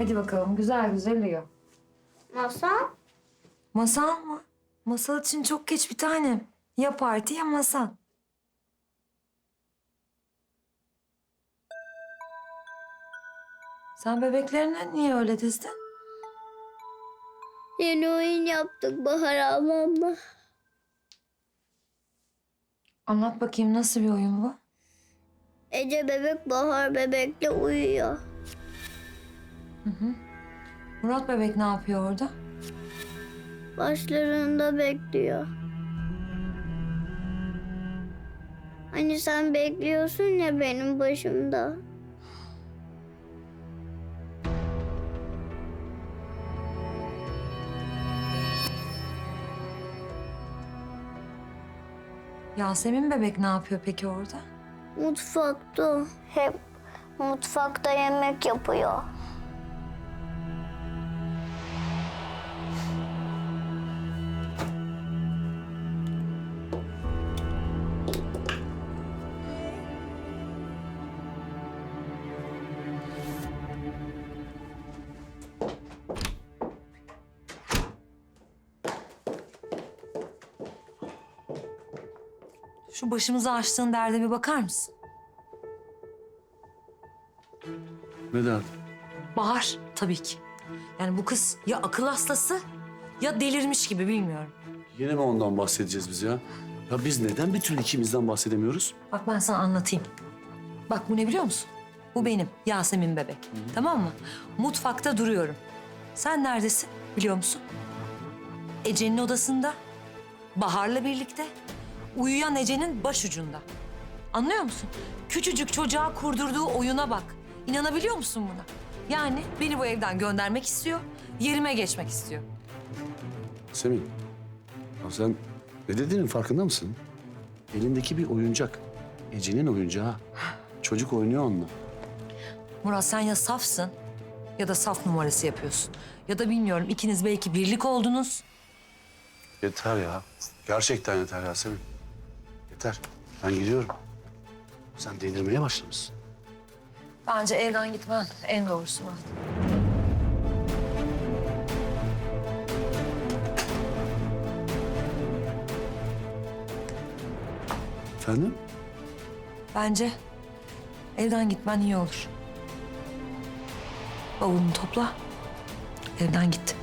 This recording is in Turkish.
Hadi bakalım güzel güzel uyu. Masal? Masal mı? Masal için çok geç bir tanem. Ya parti ya masal. Sen bebeklerine niye öyle dizdin? Yeni oyun yaptık Bahar ablamla. Anlat bakayım nasıl bir oyun bu? Ece bebek Bahar bebekle uyuyor. Murat bebek ne yapıyor orada? Başlarında bekliyor. Hani sen bekliyorsun ya benim başımda. Yasemin bebek ne yapıyor peki orada? Mutfakta. Hep mutfakta yemek yapıyor. Şu başımıza açtığın derde bir bakar mısın? Ne derdi? Bahar tabii ki. Yani bu kız ya akıl hastası ya delirmiş gibi bilmiyorum. Yine mi ondan bahsedeceğiz biz ya? Ya biz neden türlü ikimizden bahsedemiyoruz? Bak ben sana anlatayım. Bak bu ne biliyor musun? Bu benim Yasemin bebek. Tamam mı? Mutfakta duruyorum. Sen neredesin biliyor musun? Ece'nin odasında. Bahar'la birlikte. Uyuyan Ece'nin başucunda. Anlıyor musun? Küçücük çocuğa kurdurduğu oyuna bak. İnanabiliyor musun buna? Yani beni bu evden göndermek istiyor, yerime geçmek istiyor. Semih, ya sen ne dediğinin farkında mısın? Elindeki bir oyuncak. Ece'nin oyuncağı. Çocuk oynuyor onunla. Murat sen ya safsın ya da saf numarası yapıyorsun. Ya da bilmiyorum ikiniz belki birlik oldunuz. Yeter ya. Gerçekten yeter Yasemin. Yeter. Ben gidiyorum. Sen delirmeye başlamışsın. Bence evden gitmen en doğrusu Murat. Efendim? Bence evden gitmen iyi olur. Bavulunu topla, evden git.